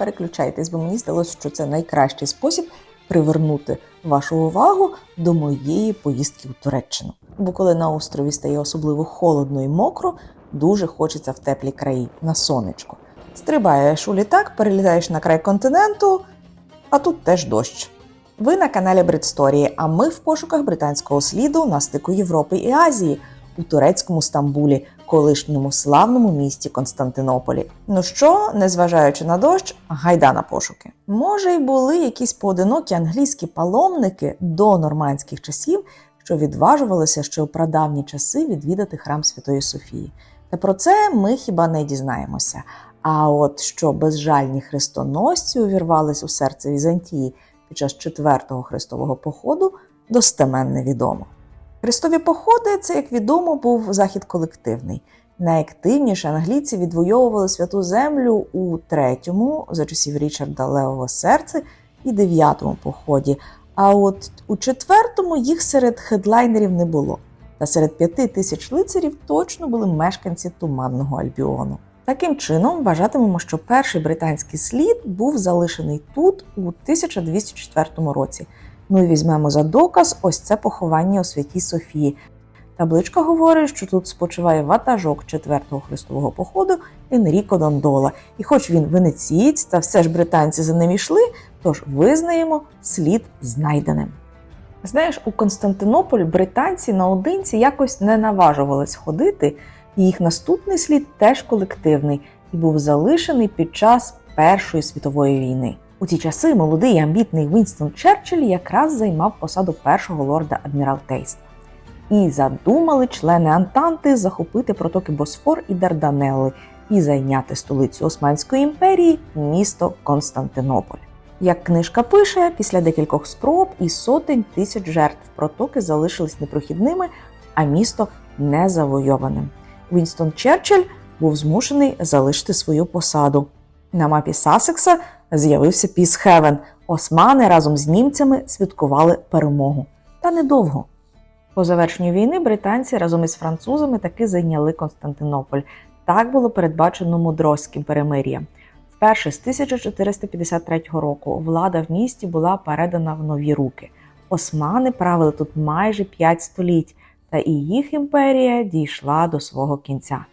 переключайтесь, бо мені здалося, що це найкращий спосіб привернути вашу увагу до моєї поїздки у Туреччину. Бо коли на острові стає особливо холодно і мокро, дуже хочеться в теплі краї на сонечко. Стрибаєш у літак, перелітаєш на край континенту, а тут теж дощ. Ви на каналі Бритсторії, а ми в пошуках британського сліду на стику Європи і Азії у турецькому Стамбулі, колишньому славному місті Константинополі. Ну що, незважаючи на дощ, гайда на пошуки. Може, й були якісь поодинокі англійські паломники до нормандських часів, що відважувалися ще у прадавні часи відвідати храм Святої Софії. Та про це ми хіба не дізнаємося. А от що безжальні хрестоносці увірвались у серце Візантії під час четвертого хрестового походу, достеменно відомо. Хрестові походи це, як відомо, був захід колективний. Найактивніше англійці відвоювали святу землю у третьому, за часів Річарда Левого серце, і дев'ятому поході. А от у четвертому їх серед хедлайнерів не було. Та серед п'яти тисяч лицарів точно були мешканці туманного Альбіону. Таким чином, вважатимемо, що перший британський слід був залишений тут у 1204 році. І візьмемо за доказ ось це поховання у Святій Софії. Табличка говорить, що тут спочиває ватажок четвертого хрестового походу Енріко Дондола. І хоч він венецієць, та все ж британці за ним йшли, тож визнаємо слід знайденим. Знаєш, у Константинополь британці наодинці якось не наважувались ходити, і їх наступний слід теж колективний і був залишений під час Першої світової війни. У ті часи молодий і амбітний Вінстон Черчилль якраз займав посаду першого лорда адміралтейства. І задумали члени Антанти захопити протоки Босфор і Дарданелли і зайняти столицю Османської імперії місто Константинополь. Як книжка пише, після декількох спроб і сотень тисяч жертв протоки залишились непрохідними, а місто незавойованим. Вінстон Черчилль був змушений залишити свою посаду. На мапі Сасекса з'явився Пісхевен. Османи разом з німцями святкували перемогу. Та недовго. По завершенню війни британці разом із французами таки зайняли Константинополь. Так було передбачено мудрозьким перемир'ям. Вперше з 1453 року влада в місті була передана в нові руки. Османи правили тут майже 5 століть, та і їх імперія дійшла до свого кінця.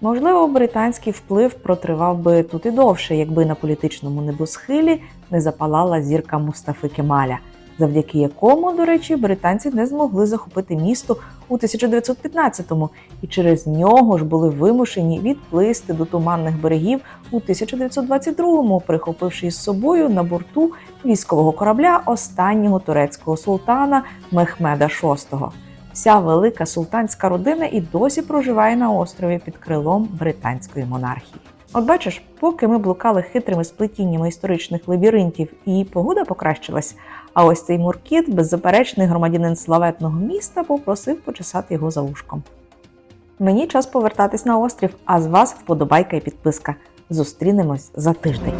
Можливо, британський вплив протривав би тут і довше, якби на політичному небосхилі не запалала зірка Мустафи Кемаля, завдяки якому, до речі, британці не змогли захопити місто у 1915-му і через нього ж були вимушені відплисти до туманних берегів у 1922-му, прихопивши із собою на борту військового корабля останнього турецького султана Мехмеда VI. Вся велика султанська родина і досі проживає на острові під крилом британської монархії. От бачиш, поки ми блукали хитрими сплетіннями історичних лабіринтів і погода покращилась, а ось цей муркіт, беззаперечний громадянин славетного міста, попросив почесати його за вушком. Мені час повертатись на острів, а з вас вподобайка і підписка. Зустрінемось за тиждень.